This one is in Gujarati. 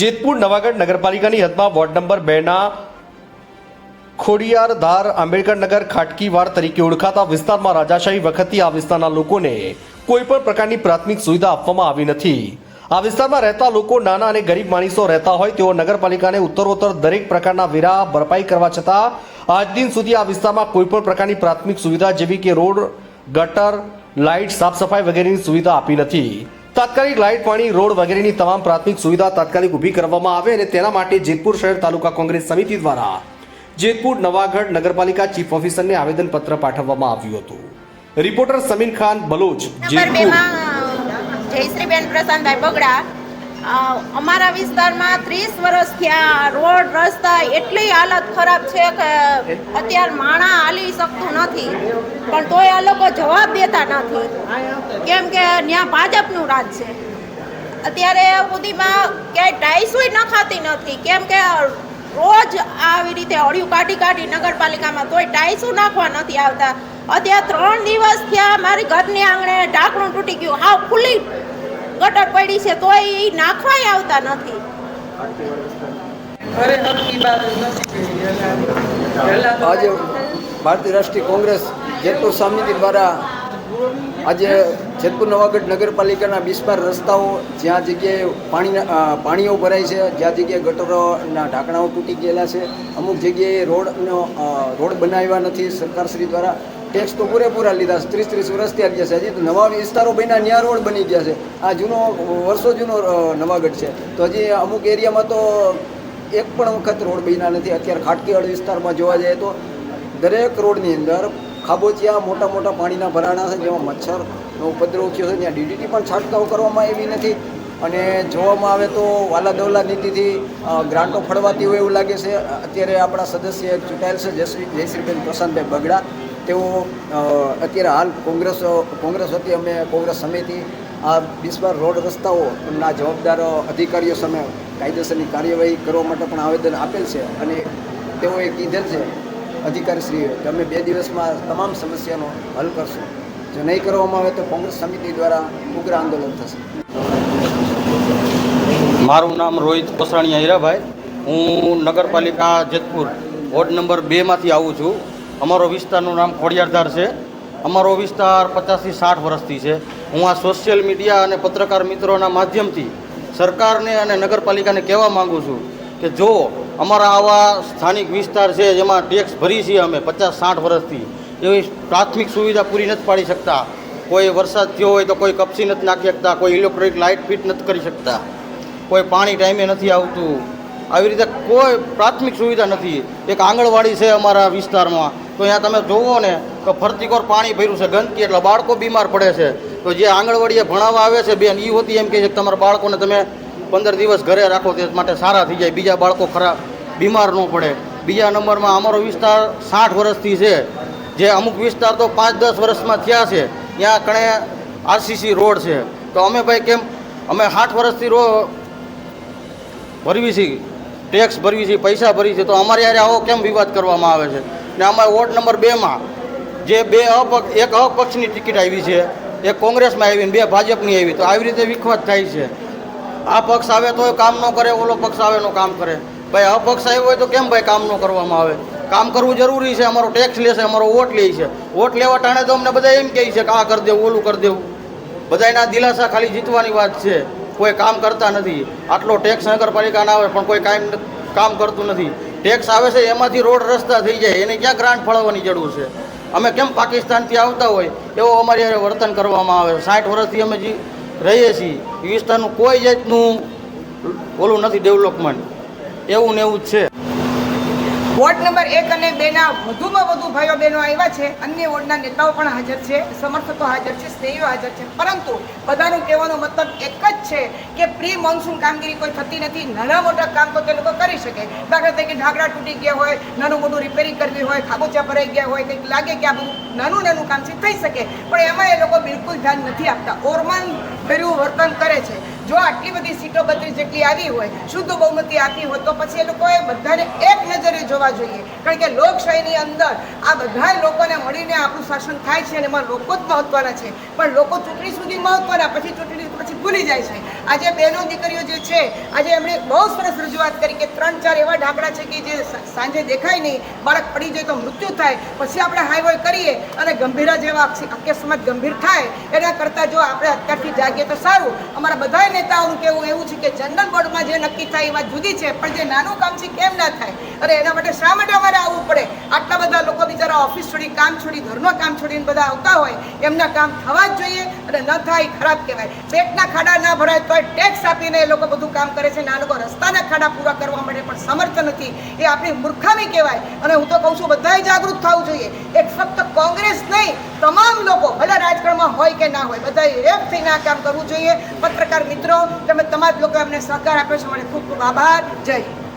જેતપુર નવાગઢ નગરપાલિકાની હદમાં વોર્ડ નંબર બેના ખોડિયાર ધાર આંબેડકરનગર ખાટકીવાડ તરીકે ઓળખાતા વિસ્તારમાં રાજાશાહી વખતથી આ વિસ્તારના લોકોને કોઈ પણ પ્રકારની પ્રાથમિક સુવિધા આપવામાં આવી નથી. આ વિસ્તારમાં રહેતા લોકો નાના અને ગરીબ માણસો રહેતા હોય તેઓ નગરપાલિકાને ઉત્તરોત્તર દરેક પ્રકારના વેરા ભરપાઈ કરવા છતાં આજ દિન સુધી આ વિસ્તારમાં કોઈ પણ પ્રકારની પ્રાથમિક સુવિધા જેવી કે રોડ, ગટર, લાઇટ, સાફ સફાઈ વગેરેની સુવિધા આપી નથી. તાત્કાલિક લાઇટ પાણી રોડ વગેરેની તમામ પ્રાથમિક સુવિધા તાત્કાલિક ઊભી કરવામાં આવે અને તેના માટે જેતપુર શહેર તાલુકા કોંગ્રેસ સમિતિ દ્વારા જેતપુર નવાગઢ નગરપાલિકા ચીફ ઓફિસરને આવેદનપત્ર પાઠવવામાં આવ્યું હતું. રિપોર્ટર સમીન ખાન બલોચ જેતપુર. જયશ્રીબેન પ્રશાંતભાઈ બગડા. અમારા વિસ્તારમાં ત્રીસ વર્ષ થયા રોડ રસ્તા એટલી હાલત ખરાબ છે કે અત્યારે માણા હાલી શકતું નથી. પણ તોય આ લોકો જવાબ દેતા નથી. કેમ કે ત્યાં ભાજપનું રાજ છે. અત્યારે સુધીમાં ક્યાંય ટાઈસુય નખાતી નથી. કેમ કે રોજ આવી રીતે અડિયું કાઢી કાઢી નગરપાલિકામાં તોય ટાઈસું નાખવા નથી આવતા. અત્યારે ત્રણ દિવસ થયા મારી ઘરની આંગણે ઢાંકણું તૂટી ગયું. હાવ ખુલ્લી ગટર પડી છે તોય એ નાખવાય આવતા નથી. આજે ભારતીય રાષ્ટ્રીય કોંગ્રેસ જેતપુર સમિતિ દ્વારા આજે જેતપુર નવાગઢ નગરપાલિકાના બિસ્માર રસ્તાઓ જ્યાં જગ્યાએ પાણીના પાણીઓ ભરાય છે, જ્યાં જગ્યાએ ગટરોના ઢાંકણાઓ તૂટી ગયેલા છે, અમુક જગ્યાએ રોડનો રોડ બનાવ્યા નથી સરકારશ્રી દ્વારા. ટેક્સ તો પૂરેપૂરા લીધા છે. ત્રીસ ત્રીસ વર્ષથી આવી ગયા છે. હજી નવા વિસ્તારો બન્યા, ન્યા રોડ બની ગયા છે. આ જૂનો, વર્ષો જૂનો નવાગઢ છે. તો હજી અમુક એરિયામાં તો એક પણ વખત રોડ બન્યા નથી. અત્યારે ખાટકીવાડ વિસ્તારમાં જોવા જઈએ તો દરેક રોડની અંદર ખાબોચિયા, મોટા મોટા પાણીના ભરાણા છે, જેમાં મચ્છરનો ઉપદ્રવ થયો છે, ત્યાં ડીડીટી પણ છંટકાવ કરવામાં આવી નથી. અને જોવામાં આવે તો વાલા નીતિથી ગ્રાન્ટો ફળવાતી હોય એવું લાગે છે. અત્યારે આપણા સદસ્ય ચૂંટાયેલ છે જયશ્રી જયશ્રીબેન પ્રશાંતભાઈ બગડા. તેઓ અત્યારે હાલ કોંગ્રેસ કોંગ્રેસ વતી અમે કોંગ્રેસ સમિતિ, આ બિસ્માર રોડ રસ્તાઓના જવાબદાર અધિકારીઓ સામે કાયદેસરની કાર્યવાહી કરવા માટે પણ આવેદન આપેલ છે. અને તેઓએ કીધેલ છે અધિકારીશ્રીએ કે અમે બે દિવસમાં તમામ સમસ્યાનો હલ કરશું. જો નહીં કરવામાં આવે તો કોંગ્રેસ સમિતિ દ્વારા ઉગ્ર આંદોલન થશે. મારું નામ રોહિત પસાણીયા હીરાભાઈ. હું નગરપાલિકા જેતપુર વોર્ડ નંબર બેમાંથી આવું છું. અમારો વિસ્તારનું નામ ખોડિયારધાર છે. અમારો વિસ્તાર પચાસથી સાઠ વર્ષથી છે. હું આ સોશિયલ મીડિયા અને પત્રકાર મિત્રોના માધ્યમથી સરકારને અને નગરપાલિકાને કહેવા માગું છું કે જો અમારા આવા સ્થાનિક વિસ્તાર છે જેમાં ટેક્સ ભરી છીએ અમે પચાસ સાઠ વર્ષથી. એવી પ્રાથમિક સુવિધા પૂરી નથી પાડી શકતા. કોઈ વરસાદ થયો હોય તો કોઈ કપસી નથી નાખી શકતા, કોઈ ઇલેક્ટ્રિક લાઇટ ફિટ નથી કરી શકતા. કોઈ પાણી ટાઈમે નથી આવતું. આવી રીતે કોઈ પ્રાથમિક સુવિધા નથી. એક આંગણવાડી છે અમારા વિસ્તારમાં. તો અહીંયા તમે જોવો ને તો ફરતીકોર પાણી ભર્યું છે, ગંદકી. એટલે બાળકો બીમાર પડે છે. તો જે આંગણવાડીએ ભણાવવા આવે છે બેન એ હોતી એમ કહે છે તમારા બાળકોને તમે પંદર દિવસ ઘરે રાખો તે માટે સારા થઈ જાય. બીજા બાળકો ખરા બીમાર ન પડે. બીજા નંબરમાં અમારો વિસ્તાર સાઠ વર્ષથી છે. જે અમુક વિસ્તાર તો પાંચ દસ વર્ષમાં થયા છે. ત્યાં કણે આરસીસી રોડ છે. તો અમે ભાઈ કેમ? અમે સાઠ વર્ષથી રો ભરવી છીએ ટેક્સ ભરવી છીએ પૈસા ભરી છે. તો અમારે યારે આવો કેમ વિવાદ કરવામાં આવે છે? ને અમારે વોર્ડ નંબર બેમાં જે બે અપક્ષ, એક અપક્ષની ટિકિટ આવી છે. એક કોંગ્રેસમાં આવી ને બે ભાજપની આવી. તો આવી રીતે વિખવાદ થાય છે. આ પક્ષ આવે તો કામ ન કરે, ઓલો પક્ષ આવે નો કામ કરે. ભાઈ અપક્ષ આવ્યો હોય તો કેમ ભાઈ કામ ન કરવામાં આવે? કામ કરવું જરૂરી છે, અમારો ટેક્સ લેશે અમારો વોટ લે છે. વોટ લેવા ટાણે તો અમને બધા એમ કહે છે કે આ કરી દેવું, ઓલું કરી દેવું. બધાના દિલાસા ખાલી જીતવાની વાત છે. કોઈ કામ કરતા નથી. આટલો ટેક્સ નગરપાલિકાના આવે પણ કોઈ કામ કામ કરતું નથી. ટેક્સ આવે છે, એમાંથી રોડ રસ્તા થઈ જાય. એને ક્યાં ગ્રાન્ટ ફાળવવાની જરૂર છે? અમે કેમ પાકિસ્તાનથી આવતા હોય? એવો અમારી વર્તન કરવામાં આવે. સાઠ વર્ષથી અમે રહીએ છીએ. એ વિસ્તારનું કોઈ જાતનું ઓલું નથી ડેવલપમેન્ટ. એવું ને એવું જ છે. વોર્ડ નંબર એક અને બેના વધુમાં વધુ ભાઈઓ બહેનો આવ્યા છે. અન્ય વોર્ડના નેતાઓ પણ હાજર છે. સમર્થકો હાજર છે, સ્નેહીઓ હાજર છે. પરંતુ બધાનું કહેવાનો મતલબ એક જ છે કે પ્રી મોન્સૂન કામગીરી કોઈ થતી નથી. નાના મોટા કામ તો તે લોકો કરી શકે. દાખલા તરીકે ઢાંકડા તૂટી ગયા હોય, નાનું મોટું રિપેરિંગ કરવી હોય ખાબોચા ભરાઈ ગયા હોય, કંઈક લાગે કે આ બધું નાનું નાનું કામ છે, થઈ શકે. પણ એમાં એ લોકો બિલકુલ ધ્યાન નથી આપતા. ઓરમાન ભર્યું વર્તન કરે છે. જો આટલી બધી સીટો બત્રીસ જેટલી આવી હોય, શુદ્ધ બહુમતી આપી હોય તો પછી એ લોકોએ બધાને એક નજરે જોવા જોઈએ. કારણ કે લોકશાહીની અંદર આ બધા લોકોને મળીને આપણું શાસન થાય છે અને એમાં લોકો જ મહત્વના છે. પણ લોકો ચૂંટણી સુધી મહત્વના, પછી ચૂંટણી પછી ભૂલી જાય છે. આજે બહેનો દીકરીઓ જે છે, આજે એમણે બહુ સરસ રજૂઆત કરી કે ત્રણ ચાર એવા ઢાંકડા છે કે જે સાંજે દેખાય નહીં, બાળક પડી જાય તો મૃત્યુ થાય. પછી આપણે હાઈવે કરીએ અને ગંભીરા જેવા અકસ્માત ગંભીર થાય, એના કરતાં જો આપણે અત્યારથી જાગીએ તો સારું. અમારા બધા નેતાઓનું કહેવું એવું છે કે જનરલ બોર્ડમાં જે નક્કી થાય એ વાત જુદી છે, પણ જે નાનું કામ છે કેમ ના થાય? અરે એના માટે શા માટે અમારે આવવું પડે? આટલા બધા લોકો બિચારા ઓફિસ છોડી, કામ છોડી, ઘરનો કામ છોડીને બધા આવતા હોય. એમના કામ થવા જ જોઈએ અને ન થાય ખરાબ કહેવાય. પેટના ખાડા ના ભરાય તોય ટેક્સ આપીને એ લોકો બધું કામ કરે છે ને લોકો રસ્તાના ખાડા પૂરા કરવા માટે પણ સમર્થ નથી. એ આપણી મૂર્ખામી કહેવાય. અને હું તો કહું છું બધાએ જાગૃત થવું જોઈએ. એક ફક્ત કોંગ્રેસ નહીં તમામ લોકો ભલે હોય કે ના હોય, બધાએ એક થઈને આ કામ કરવું જોઈએ. પત્રકાર મિત્રો, તમે તમામ લોકો અમને સહકાર આપ્યો છે. મને ખૂબ ખૂબ આભાર. જય